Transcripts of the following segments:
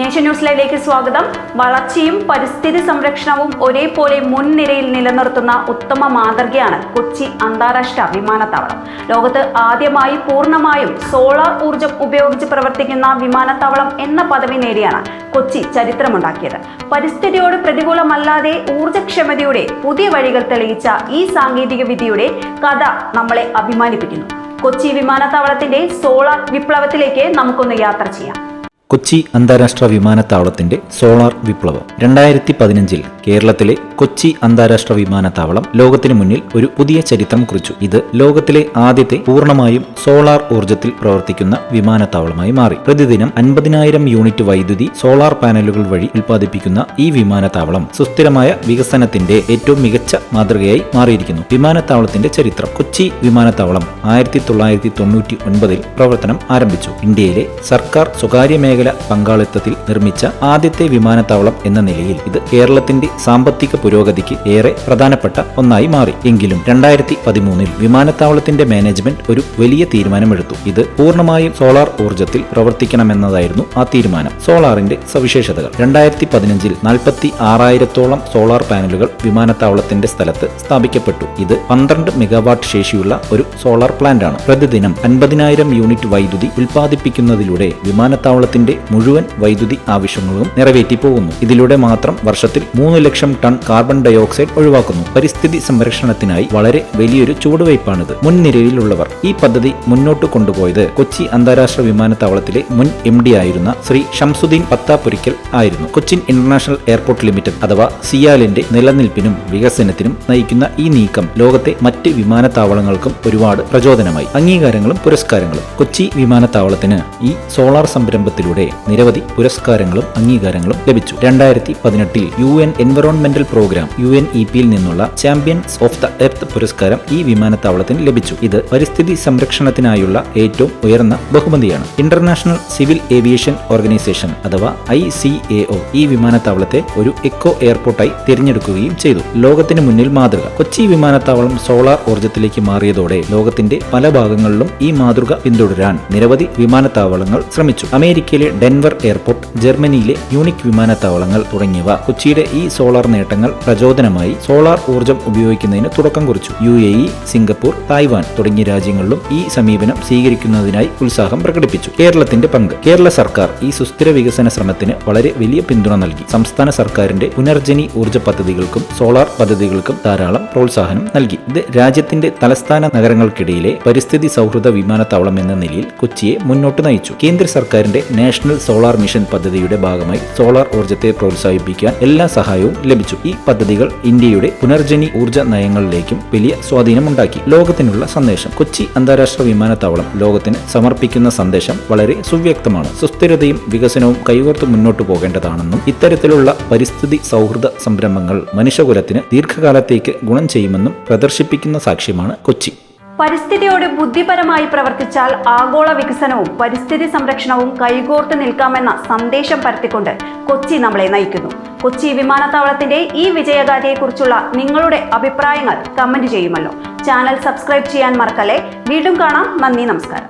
Nation news ലൈവിലേക്ക് സ്വാഗതം. വളർച്ചയും പരിസ്ഥിതി സംരക്ഷണവും ഒരേപോലെ മുൻനിരയിൽ നിലനിർത്തുന്ന ഉത്തമ മാതൃകയാണ് കൊച്ചി അന്താരാഷ്ട്ര വിമാനത്താവളം. ലോകത്ത് ആദ്യമായി പൂർണമായും സോളാർ ഊർജം ഉപയോഗിച്ച് പ്രവർത്തിക്കുന്ന വിമാനത്താവളം എന്ന പദവി നേടിയാണ് കൊച്ചി ചരിത്രമുണ്ടാക്കിയത്. പരിസ്ഥിതിയോട് പ്രതികൂലമല്ലാതെ ഊർജക്ഷമതയുടെ പുതിയ വഴികൾ തെളിയിച്ച ഈ സാങ്കേതിക വിദ്യയുടെ കഥ നമ്മളെ അഭിമാനിപ്പിക്കുന്നു. കൊച്ചി വിമാനത്താവളത്തിന്റെ സോളാർ വിപ്ലവത്തിലേക്ക് നമുക്കൊന്ന് യാത്ര ചെയ്യാം. കൊച്ചി അന്താരാഷ്ട്ര വിമാനത്താവളത്തിന്റെ സോളാർ വിപ്ലവം. രണ്ടായിരത്തി പതിനഞ്ചിൽ കേരളത്തിലെ കൊച്ചി അന്താരാഷ്ട്ര വിമാനത്താവളം ലോകത്തിനു മുന്നിൽ ഒരു പുതിയ ചരിത്രം കുറിച്ചു. ഇത് ലോകത്തിലെ ആദ്യത്തെ പൂർണമായും സോളാർ ഊർജത്തിൽ പ്രവർത്തിക്കുന്ന വിമാനത്താവളമായി മാറി. പ്രതിദിനം അൻപതിനായിരം യൂണിറ്റ് വൈദ്യുതി സോളാർ പാനലുകൾ വഴി ഉൽപ്പാദിപ്പിക്കുന്ന ഈ വിമാനത്താവളം സുസ്ഥിരമായ വികസനത്തിന്റെ ഏറ്റവും മികച്ച മാതൃകയായി മാറിയിരിക്കുന്നു. വിമാനത്താവളത്തിന്റെ ചരിത്രം കൊച്ചി വിമാനത്താവളം ആയിരത്തി തൊള്ളായിരത്തി തൊണ്ണൂറ്റി ഒൻപതിൽ പ്രവർത്തനം ആരംഭിച്ചു. ഇന്ത്യയിലെ സർക്കാർ സ്വകാര്യ മേഖല പങ്കാളിത്തത്തിൽ നിർമ്മിച്ച ആദ്യത്തെ വിമാനത്താവളം എന്ന നിലയിൽ ഇത് കേരളത്തിന്റെ സാമ്പത്തിക പുരോഗതിക്ക് ഏറെ പ്രധാനപ്പെട്ട ഒന്നായി മാറി. എങ്കിലും രണ്ടായിരത്തി പതിമൂന്നിൽ വിമാനത്താവളത്തിന്റെ മാനേജ്മെന്റ് ഒരു വലിയ തീരുമാനമെടുത്തു. ഇത് പൂർണമായും സോളാർ ഊർജത്തിൽ പ്രവർത്തിക്കണമെന്നതായിരുന്നു ആ തീരുമാനം. സോളാറിന്റെ സവിശേഷതകൾ. രണ്ടായിരത്തി പതിനഞ്ചിൽ നാൽപ്പത്തി ആറായിരത്തോളം സോളാർ പാനലുകൾ വിമാനത്താവളത്തിന്റെ സ്ഥലത്ത് സ്ഥാപിക്കപ്പെട്ടു. ഇത് പന്ത്രണ്ട് മെഗാവാട്ട് ശേഷിയുള്ള ഒരു സോളാർ പ്ലാന്റാണ്. പ്രതിദിനം അൻപതിനായിരം യൂണിറ്റ് വൈദ്യുതി ഉൽപ്പാദിപ്പിക്കുന്നതിലൂടെ വിമാനത്താവളത്തിന്റെ മുഴുവൻ വൈദ്യുതി ആവശ്യങ്ങളും നിറവേറ്റി പോകുന്നു. ഇതിലൂടെ മാത്രം വർഷത്തിൽ മൂന്ന് ലക്ഷം ടൺ കാർബൺ ഡയോക്സൈഡ് ഒഴിവാക്കുന്നു. പരിസ്ഥിതി സംരക്ഷണത്തിനായി വളരെ വലിയൊരു ചുവടുവയ്പ്പാണിത് മുൻനിരയിലുള്ളവർ ഈ പദ്ധതി മുന്നോട്ട് കൊണ്ടുപോയത് കൊച്ചി അന്താരാഷ്ട്ര വിമാനത്താവളത്തിലെ മുൻ എം ഡി ആയിരുന്ന ശ്രീ ഷംസുദ്ദീൻ പത്താപുരിക്കൽ ആയിരുന്നു. കൊച്ചിൻ ഇന്റർനാഷണൽ എയർപോർട്ട് ലിമിറ്റഡ് അഥവാ സിയാലിന്റെ നിലനിൽപ്പിനും വികസനത്തിനും നയിക്കുന്ന ഈ നീക്കം ലോകത്തെ മറ്റ് വിമാനത്താവളങ്ങൾക്കും ഒരുപാട് പ്രചോദനമായി. അംഗീകാരങ്ങളും പുരസ്കാരങ്ങളും കൊച്ചി വിമാനത്താവളത്തിന് ഈ സോളാർ സംരംഭത്തിലൂടെ നിരവധി പുരസ്കാരങ്ങളും അംഗീകാരങ്ങളും ലഭിച്ചു. രണ്ടായിരത്തി പതിനെട്ടിൽ U N environmental programme U N E പിയിൽ നിന്നുള്ള ചാമ്പ്യൻസ് ഓഫ് ദ എർത്ത് പുരസ്കാരം ഈ വിമാനത്താവളത്തിന് ലഭിച്ചു. ഇത് പരിസ്ഥിതി സംരക്ഷണത്തിനായുള്ള ഏറ്റവും ഉയർന്ന ബഹുമതിയാണ്. ഇന്റർനാഷണൽ സിവിൽ ഏവിയേഷൻ ഓർഗനൈസേഷൻ അഥവാ ഐ സി എ ഒ ഈ വിമാനത്താവളത്തെ ഒരു എക്കോ എയർപോർട്ടായി തിരഞ്ഞെടുക്കുകയും ചെയ്തു. ലോകത്തിന് മുന്നിൽ മാതൃക. കൊച്ചി വിമാനത്താവളം സോളാർ ഊർജത്തിലേക്ക് മാറിയതോടെ ലോകത്തിന്റെ പല ഭാഗങ്ങളിലും ഈ മാതൃക പിന്തുടരാൻ നിരവധി വിമാനത്താവളങ്ങൾ ശ്രമിച്ചു. അമേരിക്കയിലെ ഡെൻവർ എയർപോർട്ട് ജർമ്മനിയിലെ യൂണിക് വിമാനത്താവളങ്ങൾ തുടങ്ങിയവ കൊച്ചിയുടെ ഈ സോളാർ നേട്ടങ്ങൾ പ്രചോദനമായി സോളാർ ഊർജം ഉപയോഗിക്കുന്നതിന് തുടക്കം കുറിച്ചു. U A E Singapore Taiwan തുടങ്ങിയ രാജ്യങ്ങളിലും ഈ സമീപനം സ്വീകരിക്കുന്നതിനായി ഉത്സാഹം പ്രകടിപ്പിച്ചു. കേരളത്തിന്റെ പങ്ക്. കേരള സർക്കാർ ഈ സുസ്ഥിര വികസന ശ്രമത്തിന് വളരെ വലിയ പിന്തുണ നൽകി. സംസ്ഥാന സർക്കാരിന്റെ പുനർജനി ഊർജ പദ്ധതികൾക്കും സോളാർ പദ്ധതികൾക്കും ധാരാളം പ്രോത്സാഹനം നൽകി. ഇത് രാജ്യത്തിന്റെ തലസ്ഥാന നഗരങ്ങൾക്കിടയിലെ പരിസ്ഥിതി സൗഹൃദ വിമാനത്താവളം എന്ന നിലയിൽ കൊച്ചിയെ മുന്നോട്ട് നയിച്ചു. കേന്ദ്ര സർക്കാരിന്റെ നാഷണൽ സോളാർ മിഷൻ പദ്ധതിയുടെ ഭാഗമായി സോളാർ ഊർജത്തെ പ്രോത്സാഹിപ്പിക്കാൻ എല്ലാ സഹായവും ലഭിച്ചു. ഈ പദ്ധതികൾ ഇന്ത്യയുടെ പുനർജനി ഊർജ നയങ്ങളിലേക്കും വലിയ സ്വാധീനമുണ്ടാക്കി. ലോകത്തിനുള്ള സന്ദേശം. കൊച്ചി അന്താരാഷ്ട്ര വിമാനത്താവളം ലോകത്തിന് സമർപ്പിക്കുന്ന സന്ദേശം വളരെ സുവ്യക്തമാണ്. സുസ്ഥിരതയും വികസനവും കൈകോർത്ത് മുന്നോട്ടു പോകേണ്ടതാണെന്നും ഇത്തരത്തിലുള്ള പരിസ്ഥിതി സൗഹൃദ സംരംഭങ്ങൾ മനുഷ്യകുലത്തിന് ദീർഘകാലത്തേക്ക് ഗുണം ചെയ്യുമെന്നും പ്രദർശിപ്പിക്കുന്ന സാക്ഷ്യമാണ് കൊച്ചി. പരിസ്ഥിതിയോട് ബുദ്ധിപരമായി പ്രവർത്തിച്ചാൽ ആഗോള വികസനവും പരിസ്ഥിതി സംരക്ഷണവും കൈകോർത്ത് നിൽക്കാമെന്ന സന്ദേശം പരത്തിക്കൊണ്ട് കൊച്ചി നമ്മളെ നയിക്കുന്നു. കൊച്ചി വിമാനത്താവളത്തിന്റെ ഈ വിജയഗാഥയെക്കുറിച്ചുള്ള നിങ്ങളുടെ അഭിപ്രായങ്ങൾ കമന്റ് ചെയ്യുമല്ലോ. ചാനൽ സബ്സ്ക്രൈബ് ചെയ്യാൻ മറക്കല്ലേ? വീണ്ടും കാണാം. നന്ദി നമസ്കാരം.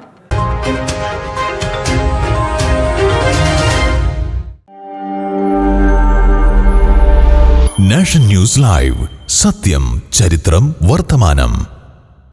Nation news live. സത്യം ചരിത്രം വർത്തമാനം.